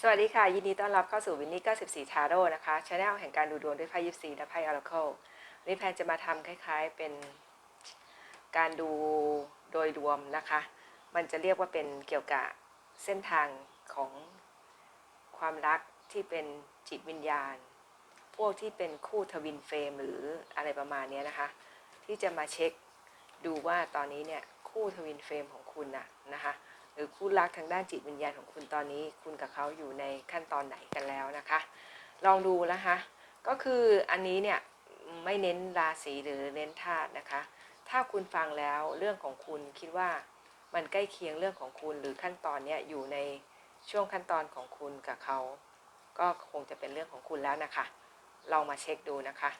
สวัสดีค่ะ ยินดีต้อนรับเข้าสู่วินนี่94 ทาโร่นะคะช anel แห่งการดูดวงด้วยไพ่ยิปซีและไพ่ออร์เคิลวันนี้แพนจะมาทำคล้ายๆเป็นการดูโดยรวมนะคะ มันจะเรียกว่าเป็นเกี่ยวกับเส้นทางของความรักที่เป็นจิตวิญญาณ พวกที่เป็นคู่ทวินเฟรมหรืออะไรประมาณนี้นะคะ ที่จะมาเช็คดูว่าตอนนี้เนี่ยคู่ทวินเฟรมของคุณน่ะนะคะ หรือคู่รักทางด้านจิตวิญญาณของคุณตอนนี้ คุณกับเขาอยู่ในขั้นตอนไหนกันแล้วนะคะ ลองดูนะคะก็คืออันนี้เนี่ยไม่เน้นราศีหรือเน้นธาตุนะคะ ถ้าคุณฟังแล้วเรื่องของคุณคิดว่ามันใกล้เคียงเรื่องของคุณหรือขั้นตอนเนี้ยอยู่ในช่วงขั้นตอนของคุณกับเขา ก็คงจะเป็นเรื่องของคุณแล้วนะคะ ลองมาเช็คดูนะคะ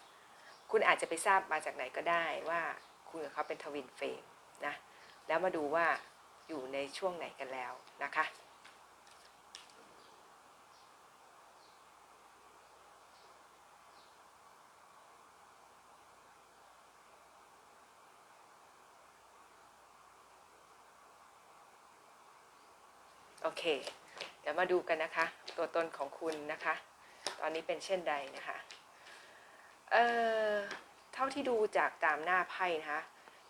คุณอาจจะไปทราบมาจากไหนก็ได้ว่าคุณกับเขาเป็นทวินเฟรมนะ แล้วมาดูว่า อยู่ในช่วงไหนกันแล้วนะคะโอเค เดี๋ยวมาดูกันนะคะ ตัวตนของคุณนะคะ ตอนนี้เป็นเช่นใดนะคะ เอ่อ เท่าที่ดูจากตามหน้าไพ่นะคะ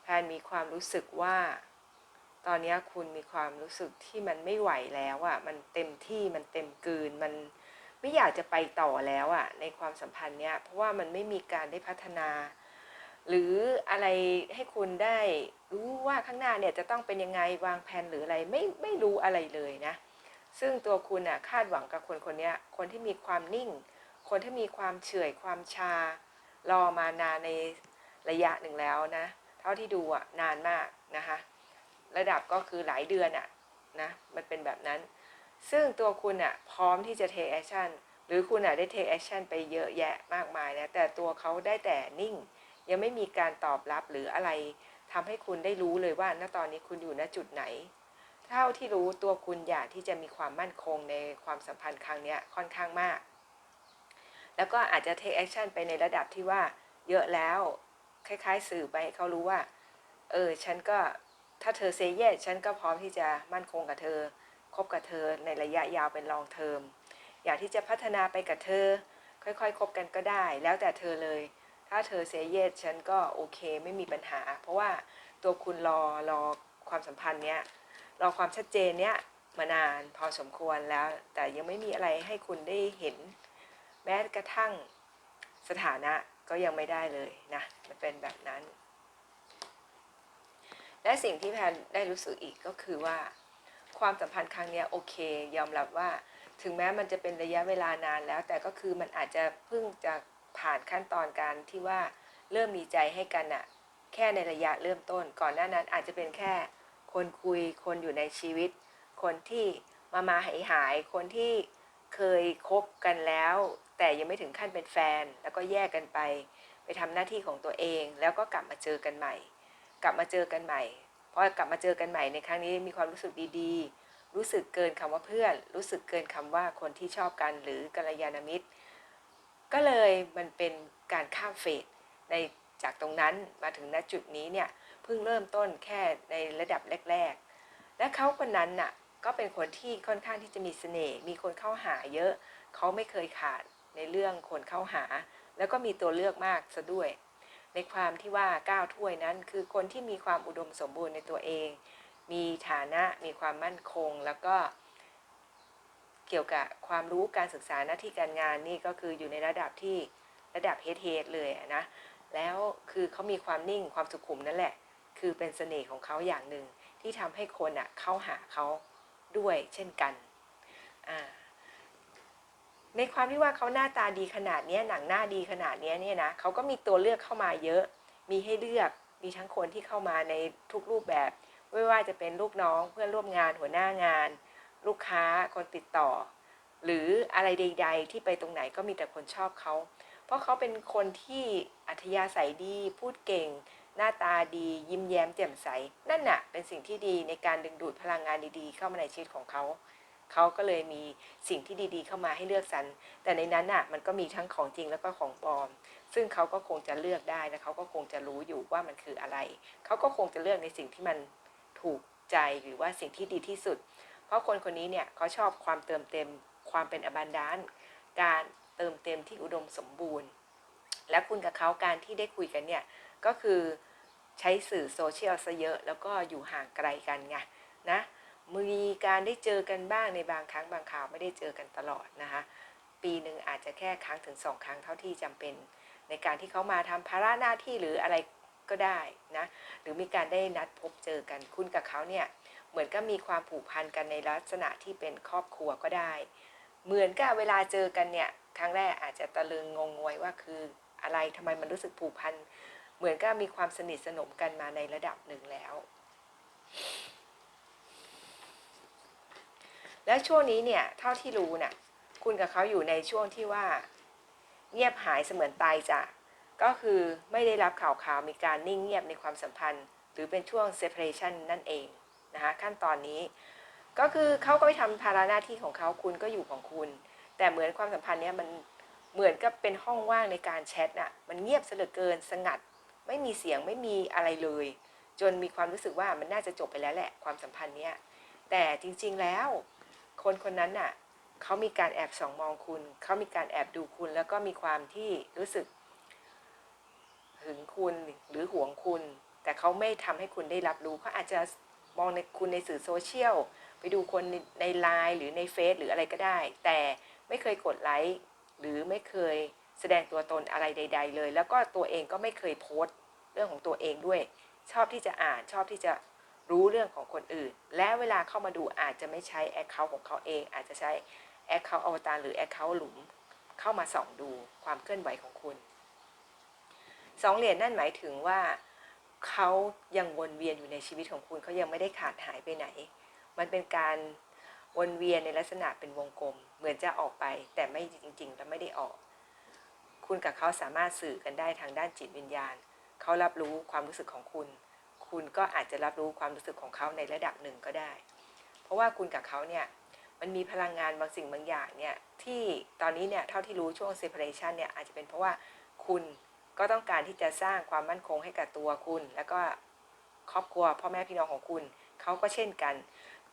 แพนมีความรู้สึกว่า ตอนนี้คุณมีความรู้สึกที่มันไม่ไหวแล้วอะ่ะมันเต็มที่มันเต็มกืนมันไม่อยากจะไปต่อแล้วอะ่ะในความสัมพันธ์เนี้ยเพราะว่ามันไม่มีการได้พัฒนา หรืออะไรให้คุณได้รู้ว่าข้างหน้าเนี่ยจะต้องเป็นยังไงวางแผนหรืออะไรไม่ไม่รู้อะไรเลยนะ ซึ่งตัวคุณอะคาดหวังกับคนคนเนี้ยคนที่มีความนิ่ง คนที่มีความเฉื่อยความชารอมานานในระยะหนึ่งแล้วนะ เท่าที่ดูอะนานมากนะคะ ระดับก็คือหลายเดือนอะนะมันเป็นแบบนั้น ซึ่งตัวคุณอะพร้อมที่จะ take action หรือคุณอะได้ take action ไปเยอะแยะมากมายนะแต่ตัวเขาได้แต่นิ่ง ยังไม่มีการตอบรับหรืออะไรทำให้คุณได้รู้เลยว่าณตอนนี้คุณอยู่ณจุดไหน เท่าที่รู้ตัวคุณอยากที่จะมีความมั่นคงในความสัมพันธ์ครั้งนี้ค่อนข้างมาก แล้วก็อาจจะ take action ไปในระดับที่ว่าเยอะแล้วคล้ายๆ สื่อไปให้เขารู้ว่า เออ ฉันก็ ถ้าเธอเซเยสฉันก็พร้อมที่จะมั่นคงกับเธอ คบกับเธอในระยะยาวเป็นลองเทอม อยากที่จะพัฒนาไปกับเธอ ค่อยๆ คบกันก็ได้ แล้วแต่เธอเลย ถ้าเธอเซเยสฉันก็โอเคไม่มีปัญหา เพราะว่าตัวคุณรอรอความสัมพันธ์เนี้ย รอความชัดเจนเนี้ยมานานพอสมควรแล้ว แต่ยังไม่มีอะไรให้คุณได้เห็น แม้กระทั่งสถานะก็ยังไม่ได้เลยนะ มันเป็นแบบนั้น และสิ่งที่แพนได้รู้สึกอีกก็คือว่า ความสัมพันธ์ครั้งนี้โอเค ยอมรับว่าถึงแม้มันจะเป็นระยะเวลานานแล้ว แต่ก็คือมันอาจจะเพิ่งจะผ่านขั้นตอนการที่ว่าเริ่มมีใจให้กันอะแค่ในระยะเริ่มต้น ก่อนหน้านั้นอาจจะเป็นแค่คนคุยคนอยู่ในชีวิต คนที่มามาหายหายคนที่เคยคบกันแล้ว แต่ยังไม่ถึงขั้นเป็นแฟน แล้วก็แยกกันไป ไปทำหน้าที่ของตัวเอง แล้วก็กลับมาเจอกันใหม่ กลับมาเจอกันใหม่ เพอกลับมาเจอกันใหม่ในครั้งนี้มีความรู้สึกดีๆ รู้สึกเกินคำว่าเพื่อน รู้สึกเกินคำว่าคนที่ชอบกันหรือกัลยาณมิตร ก็เลยมันเป็นการข้ามเฟสในจากตรงนั้นมาถึงณจุดนี้เนี่ยเพิ่งเริ่มต้นแค่ในระดับแรก ๆ และเขาคนนั้นน่ะก็เป็นคนที่ค่อนข้างที่จะมีเสน่ห์มีคนเข้าหาเยอะ เขาไม่เคยขาดในเรื่องคนเข้าหา แล้วก็มีตัวเลือกมากซะด้วย ในความที่ว่าก้าวถ้วยนั้น คือคนที่มีความอุดมสมบูรณ์ในตัวเอง มีฐานะมีความมั่นคง แล้วก็ เกี่ยวกับความรู้การศึกษาหน้าที่การงานนี่ก็คืออยู่ในระดับที่ระดับเฮดเฮดเลยนะแล้วคือเขามีความนิ่งความสุขุมนั่นแหละ คือเป็นเสน่ห์ของเขาอย่างหนึ่งที่ทำให้คนอะเข้าหาเขาด้วยเช่นกันอ่า ในความที่ว่าเขาหน้าตาดีขนาดนี้หนังหน้าดีขนาดนี้เนี่ยนะเขาก็มีตัวเลือกเข้ามาเยอะ มีให้เลือกมีทั้งคนที่เข้ามาในทุกรูปแบบ ไม่ว่าจะเป็นลูกน้องเพื่อนร่วมงานหัวหน้างาน ลูกค้าคนติดต่อ หรืออะไรใด ๆ ที่ไปตรงไหนก็มีแต่คนชอบเขา เพราะเขาเป็นคนที่อัธยาศัยดีพูดเก่ง หน้าตาดียิ้มแย้มแจ่มใส นั่นน่ะเป็นสิ่งที่ดีในการดึงดูดพลังงานดีๆ เข้ามาในชีวิตของเขา เขาก็เลยมีสิ่งที่ดีๆ เข้ามาให้เลือกสรรแต่ในนั้นน่ะมันก็มีทั้งของจริงแล้วก็ของปลอม ซึ่งเขาก็คงจะเลือกได้และเขาก็คงจะรู้อยู่ว่ามันคืออะไร เขาก็คงจะเลือกในสิ่งที่มันถูกใจหรือว่าสิ่งที่ดีที่สุด เพราะคนคนนี้เนี่ยเขาชอบความเติมเต็ม ความเป็นอบันดานการเติมเต็มที่อุดมสมบูรณ์ และคุณกับเขาการที่ได้คุยกันเนี่ยก็คือใช้สื่อโซเชียลซะเยอะ แล้วก็อยู่ห่างไกลกันไงนะ มีการได้เจอกันบ้างในบางครั้งบางคราวไม่ได้เจอกันตลอดนะคะ ปีหนึ่งอาจจะแค่ครั้งถึงสองครั้งเท่าที่จำเป็น ในการที่เขามาทำภาระหน้าที่หรืออะไรก็ได้นะ หรือมีการได้นัดพบเจอกันคุณกับเขาเนี่ยเหมือนก็มีความผูกพันกันในลักษณะที่เป็นครอบครัวก็ได้ เหมือนกับเวลาเจอกันเนี่ยครั้งแรกอาจจะตะลึงงงงวยว่าคืออะไรทำไมมันรู้สึกผูกพันเหมือนก็มีความสนิทสนมกันมาในระดับหนึ่งแล้ว แล้วช่วงนี้เนี่ยเท่าที่รู้น่ะคุณกับเขาอยู่ในช่วงที่ว่า เงียบหายเสมือนตายจากก็คือไม่ได้รับข่าวข่าวมีการนิ่งเงียบในความสัมพันธ์ หรือเป็นช่วง separation นั่นเองนะคะขั้นตอนนี้ ก็คือเขาก็ไปทำภาระหน้าที่ของเขาคุณก็อยู่ของคุณ แต่เหมือนความสัมพันธ์เนี้ยมันเหมือนกับเป็นห้องว่างในการแชทน่ะมันเงียบเสลือเกินสงัด ไม่มีเสียงไม่มีอะไรเลย จนมีความรู้สึกว่ามันน่าจะจบไปแล้วแหละความสัมพันธ์เนี้ยแต่จริงๆแล้ว คนคนนั้นน่ะเขามีการแอบส่องมองคุณ เขามีการแอบดูคุณ แล้วก็มีความที่รู้สึกหึงคุณหรือหวงคุณ แต่เขาไม่ทำให้คุณได้รับรู้เขาอาจจะมองในคุณในสื่อโซเชียลไปดูคนในไลน์หรือในเฟซหรืออะไรก็ได้ แต่ไม่เคยกดไลค์หรือไม่เคยแสดงตัวตนอะไรใด ๆ เลย แล้วก็ตัวเองก็ไม่เคยโพสต์เรื่องของตัวเองด้วย ชอบที่จะอ่านชอบที่จะ รู้เรื่องของคนอื่น และเวลาเข้ามาดูอาจจะไม่ใช้แอคเคาท์ของเขาเอง อาจจะใช้แอคเคาท์อวตารหรือแอคเคาท์หลุม เข้ามาส่องดูความเคลื่อนไหวของคุณสองเหรียญนั่นหมายถึงว่าเขายังวนเวียนอยู่ในชีวิตของคุณเขายังไม่ได้ขาดหายไปไหน มันเป็นการวนเวียนในลักษณะเป็นวงกลม เหมือนจะออกไป แต่ไม่จริงๆแล้วไม่ได้ออก คุณกับเขาสามารถสื่อกันได้ทางด้านจิตวิญญาณ เขารับรู้ความรู้สึกของคุณ คุณก็อาจจะรับรู้ความรู้สึกของเขาในระดับหนึ่งก็ได้ เพราะว่าคุณกับเขาเนี่ยมันมีพลังงานบางสิ่งบางอย่างเนี่ยที่ตอนนี้เนี่ยเท่าที่รู้ช่วง separation เนี่ยอาจจะเป็นเพราะว่าคุณก็ต้องการที่จะสร้างความมั่นคงให้กับตัวคุณ แล้วก็ครอบครัวพ่อแม่พี่น้องของคุณเขาก็เช่นกัน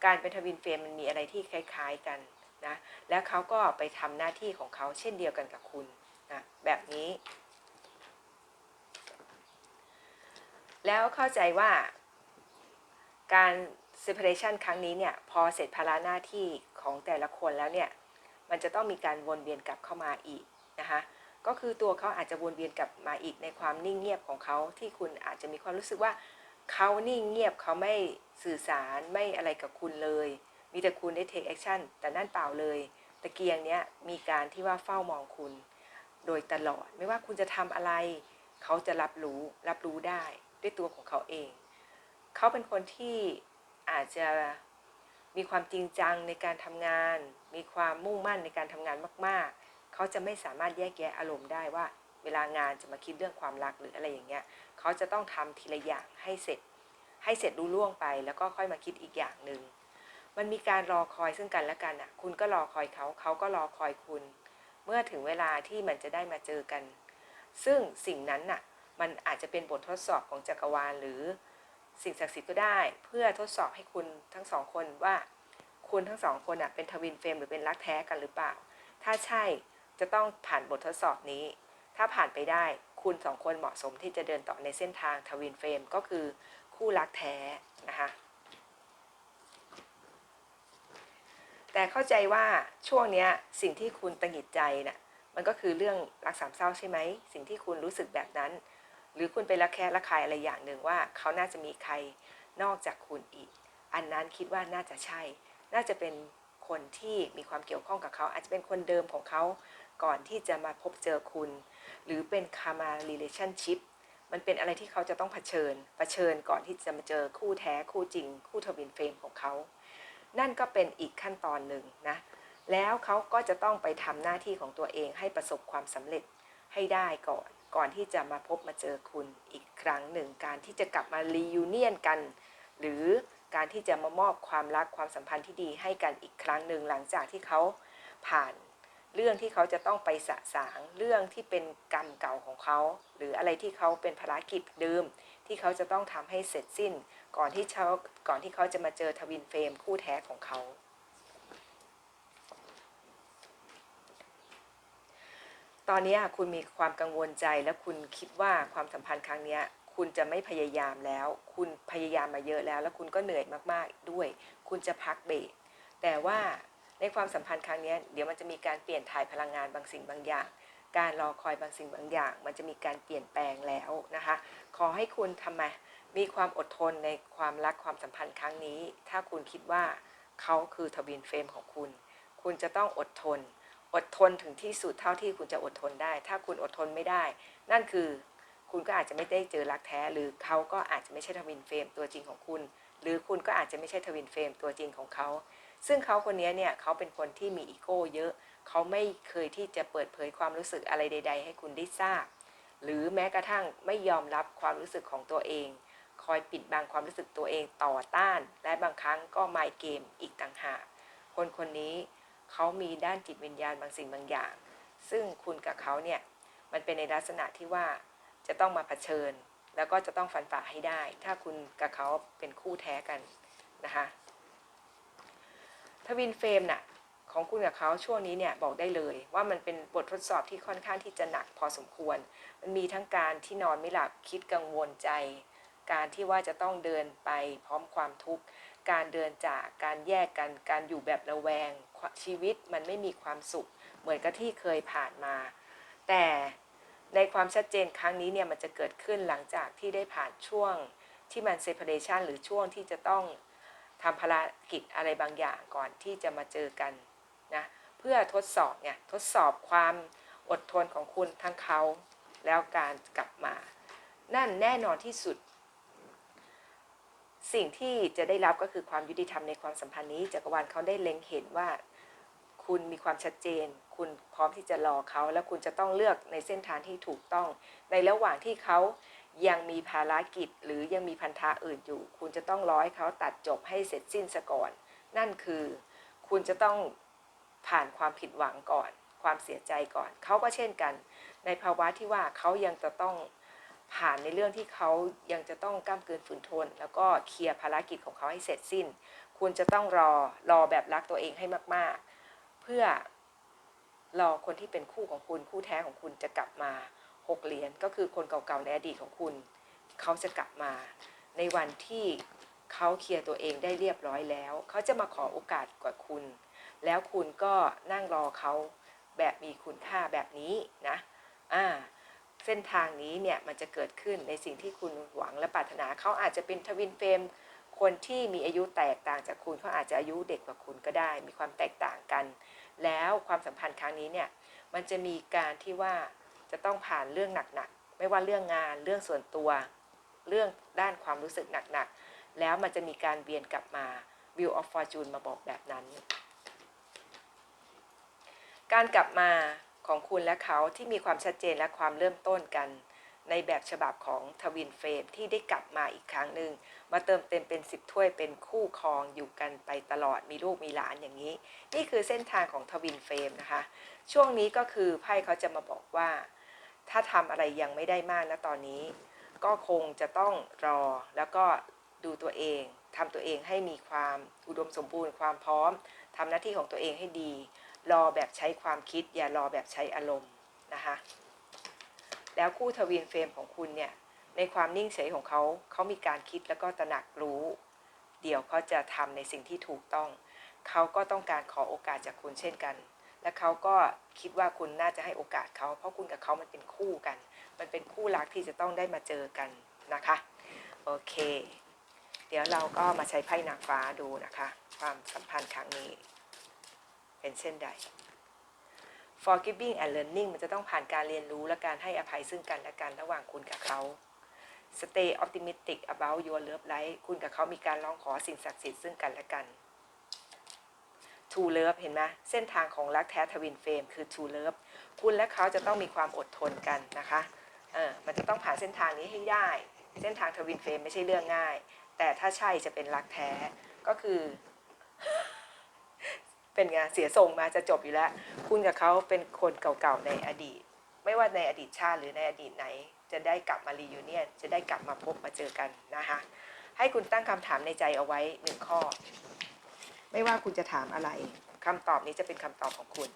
การเป็นทวินเฟรมมันมีอะไรที่คล้ายๆกันนะแล้วเขาก็ไปทำหน้าที่ของเขาเช่นเดียวกันกับคุณนะแบบนี้ แล้วเข้าใจว่าการ separation ครั้งนี้เนี่ยพอเสร็จภาระหน้าที่ของแต่ละคนแล้วเนี่ยมันจะต้องมีการวนเวียนกลับเข้ามาอีกนะคะก็คือตัวเขาอาจจะวนเวียนกลับมาอีกในความนิ่งเงียบของเขาที่คุณอาจจะมีความรู้สึกว่าเขานิ่งเงียบเขาไม่สื่อสารไม่อะไรกับคุณเลย มีแต่คุณได้ take action แต่นั่นเปล่าเลยตะเกียงเนี้ยมีการที่ว่าเฝ้ามองคุณ โดยตลอดไม่ว่าคุณจะทำอะไร เขาจะรับรู้รับรู้ได้ ด้วยตัวของเขาเอง เขาเป็นคนที่อาจจะมีความจริงจังในการทำงาน มีความมุ่งมั่นในการทำงานมาก ๆ เขาจะไม่สามารถแยกแยะอารมณ์ได้ว่า เวลางานจะมาคิดเรื่องความรักหรืออะไรอย่างเงี้ย เขาจะต้องทำทีละอย่างให้เสร็จ ให้เสร็จรู้ล่วงไป แล้วก็ค่อยมาคิดอีกอย่างหนึ่ง มันมีการรอคอยซึ่งกันและกันอะ คุณก็รอคอยเขา เขาก็รอคอยคุณ เมื่อถึงเวลาที่มันจะได้มาเจอกัน ซึ่งสิ่งนั้นน่ะ มันอาจจะเป็นบททดสอบของจักรวาล หรือสิ่งศักดิ์สิทธิ์ก็ได้ เพื่อทดสอบให้คุณทั้งสองคนว่าคุณทั้งสองคนอะเป็นทวินเฟรมหรือเป็นรักแท้กันหรือเปล่า ถ้าใช่จะต้องผ่านบททดสอบนี้ ถ้าผ่านไปได้คุณสองคนเหมาะสมที่จะเดินต่อในเส้นทางทวินเฟรมก็คือคู่รักแท้นะคะแต่เข้าใจว่าช่วงนี้สิ่งที่คุณตังหิดใจน่ะมันก็คือเรื่องรักสามเศร้าใช่ไหม สิ่งที่คุณรู้สึกแบบนั้น หรือคุณไปรักแค่รักใครอะไรอย่างหนึ่งว่า เขาน่าจะมีใครนอกจากคุณอีก อันนั้นคิดว่าน่าจะใช่ น่าจะเป็นคนที่มีความเกี่ยวข้องกับเขา อาจจะเป็นคนเดิมของเขาก่อนที่จะมาพบเจอคุณ หรือเป็นคามา relationship มันเป็นอะไรที่เขาจะต้องเผชิญเผชิญก่อนที่จะมาเจอคู่แท้คู่จริง คู่ทวินเฟรมของเขา นั่นก็เป็นอีกขั้นตอนหนึ่งนะ แล้วเขาก็จะต้องไปทำหน้าที่ของตัวเองให้ประสบความสำเร็จให้ได้ก่อน ก่อนที่จะมาพบมาเจอคุณอีกครั้งหนึ่ง การที่จะกลับมารียูเนียนกัน หรือการที่จะมามอบความรักความสัมพันธ์ที่ดีให้กันอีกครั้งหนึ่งหลังจากที่เขาผ่านเรื่องที่เขาจะต้องไปสะสางเรื่องที่เป็นกรรมเก่าของเขา หรืออะไรที่เขาเป็นภารกิจเดิม ที่เขาจะต้องทำให้เสร็จสิ้น ก่อนที่เขาก่อนที่เขาจะมาเจอทวินเฟรมคู่แท้ของเขา ตอนนี้คุณมีความกังวลใจและคุณคิดว่าความสัมพันธ์ครั้งนี้คุณจะไม่พยายามแล้ว คุณพยายามมาเยอะแล้ว แล้วคุณก็เหนื่อยมากๆด้วย คุณจะพักเบรกแต่ว่าในความสัมพันธ์ครั้งนี้เดี๋ยวมันจะมีการเปลี่ยนถ่ายพลังงานบางสิ่งบางอย่าง การรอคอยบางสิ่งบางอย่าง มันจะมีการเปลี่ยนแปลงแล้วนะคะ ขอให้คุณทำไมมีความอดทนในความรักความสัมพันธ์ครั้งนี้ ถ้าคุณคิดว่าเขาคือทวินเฟรมของคุณ คุณจะต้องอดทน อดทนถึงที่สุดเท่าที่คุณจะอดทนได้ ถ้าคุณอดทนไม่ได้ นั่นคือคุณก็อาจจะไม่ได้เจอรักแท้ หรือเขาก็อาจจะไม่ใช่ทวินเฟรมตัวจริงของคุณ หรือคุณก็อาจจะไม่ใช่ทวินเฟรมตัวจริงของเขา ซึ่งเขาคนนี้เนี่ยเขาเป็นคนที่มีอีโก้เยอะ เขาไม่เคยที่จะเปิดเผยความรู้สึกอะไรใด ๆ ให้คุณได้ทราบ หรือแม้กระทั่งไม่ยอมรับความรู้สึกของตัวเอง คอยปิดบังความรู้สึกตัวเองต่อต้าน และบางครั้งก็ไมเกมอีกต่างหาก คนคนนี้ เขามีด้านจิตวิญญาณบางสิ่งบางอย่าง ซึ่งคุณกับเขาเนี่ยมันเป็นในลักษณะที่ว่าจะต้องมาเผชิญ แล้วก็จะต้องฟันฝ่าให้ได้ ถ้าคุณกับเขาเป็นคู่แท้กันนะคะทวินเฟรมน่ะของคุณกับเขาช่วงนี้เนี่ยบอกได้เลยว่ามันเป็นบททดสอบที่ค่อนข้างที่จะหนักพอสมควร มันมีทั้งการที่นอนไม่หลับคิดกังวลใจ การที่ว่าจะต้องเดินไปพร้อมความทุกข์ การเดินจากการแยกกันการอยู่แบบระแวง ชีวิตมันไม่มีความสุข เหมือนกับที่เคยผ่านมา แต่ในความชัดเจนครั้งนี้เนี่ยมันจะเกิดขึ้นหลังจากที่ได้ผ่านช่วงที่มันเซ p a r a t i o n หรือช่วงที่จะต้องทำภารกิจอะไรบางอย่างก่อนที่จะมาเจอกันนะเพื่อทดสอบเนี่ยทดสอบความอดทนของคุณทั้งเขาแล้วการกลับมา นั่นแน่นอนที่สุด สิ่งที่จะได้รับก็คือความยุติธรรมในความสัมพันธ์นี้จักรวาลเขาได้เล็งเห็นว่า คุณมีความชัดเจน คุณพร้อมที่จะรอเขา แล้วคุณจะต้องเลือกในเส้นทางที่ถูกต้อง ในระหว่างที่เขายังมีภารกิจ หรือยังมีพันธะอื่นอยู่ คุณจะต้องร้อให้เขาตัดจบให้เสร็จสิ้นซะก่อน นั่นคือ คุณจะต้องผ่านความผิดหวังก่อน ความเสียใจก่อน เขาก็เช่นกัน ในภาวะที่ว่าเขายังจะต้องผ่านในเรื่องที่เขายังจะต้องก้ามเกินฝืนทน แล้วก็เคลียร์ภารกิจของเขาให้เสร็จสิ้น คุณจะต้องรอรอแบบรักตัวเองให้มากๆ เพื่อรอคนที่เป็นคู่ของคุณคู่แท้ของคุณจะกลับมาหกเหรียญก็คือคนเก่าๆในอดีตของคุณ เขาจะกลับมา ในวันที่เขาเคลียร์ตัวเองได้เรียบร้อยแล้ว เขาจะมาขอโอกาสกว่าคุณ แล้วคุณก็นั่งรอเขาแบบมีคุณค่าแบบนี้นะอ่าเส้นทางนี้เนี่ยมันจะเกิดขึ้นในสิ่งที่คุณหวังและปรารถนาเขาอาจจะเป็นทวินเฟรม คนที่มีอายุแตกต่างจากคุณเขาอาจจะอายุเด็กกว่าคุณก็ได้ มีความแตกต่างกัน แล้วความสัมพันธ์ครั้งนี้เนี่ยมันจะมีการที่ว่าจะต้องผ่านเรื่องหนักๆไม่ว่าเรื่องงานเรื่องส่วนตัว เรื่องด้านความรู้สึกหนักๆแล้วมันจะมีการเวียนกลับมา View of Fortune มาบอกแบบนั้น การกลับมาของคุณและเขาที่มีความชัดเจนและความเริ่มต้นกัน ในแบบฉบับของทวินเฟรมที่ได้กลับมาอีกครั้งหนึ่งมาเติมเต็มเป็นสิบถ้วยเป็นคู่ครองอยู่กันไปตลอดมีลูกมีหลานอย่างนี้ นี่คือเส้นทางของทวินเฟรมนะคะ ช่วงนี้ก็คือไพ่เขาจะมาบอกว่า ถ้าทำอะไรยังไม่ได้มากนะตอนนี้ ก็คงจะต้องรอแล้วก็ดูตัวเองทำตัวเองให้มีความอุดมสมบูรณ์ความพร้อมทำหน้าที่ของตัวเองให้ดี รอแบบใช้ความคิด อย่ารอแบบใช้อารมณ์นะคะ แล้วคู่ทวินเฟรมของคุณเนี่ยในความนิ่งเฉยของเขาเขามีการคิดแล้วก็ตระหนักรู้ เดี๋ยวเขาจะทำในสิ่งที่ถูกต้อง เขาก็ต้องการขอโอกาสจากคุณเช่นกัน และเขาก็คิดว่าคุณน่าจะให้โอกาสเขา เพราะคุณกับเขามันเป็นคู่กัน มันเป็นคู่รักที่จะต้องได้มาเจอกันนะคะ โอเค เดี๋ยวเราก็มาใช้ไพ่นางฟ้าดูนะคะ ความสัมพันธ์ครั้งนี้ เป็นเช่นใด forgiving and learning มันจะต้องผ่านการเรียนรู้และการให้อภัยซึ่งกันและกันระหว่างคุณกับเขา stay optimistic about your love life คุณกับเขามีการร้องขอสิ่งศักดิ์สิทธิ์ซึ่งกันและกัน true love เห็นไหมเส้นทางของรักแท้ทวินเฟรมคือ true love คุณและเขาจะต้องมีความอดทนกันนะคะเออมันจะต้องผ่านเส้นทางนี้ให้ได้ เส้นทางทวินเฟรมไม่ใช่เรื่องง่าย แต่ถ้าใช่จะเป็นรักแท้ก็คือ เป็นไงเสียทรงมาจะจบอยู่แล้ว คุณกับเขาเป็นคนเก่าๆในอดีต ไม่ว่าในอดีตชาติหรือในอดีตไหน จะได้กลับมารียูเนียนจะได้กลับมาพบมาเจอกันนะคะให้คุณตั้งคำถามในใจเอาไว้หนึ่งข้อ ไม่ว่าคุณจะถามอะไรคำตอบนี้จะเป็นคำตอบของคุณ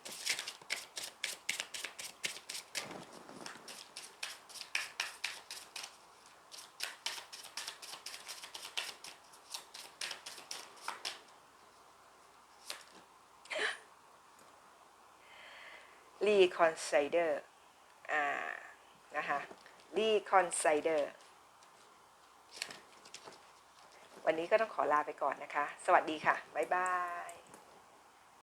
reconsider อ่า นะคะ reconsider วันนี้ก็ต้องขอลาไปก่อนนะคะ สวัสดีค่ะ บ๊ายบาย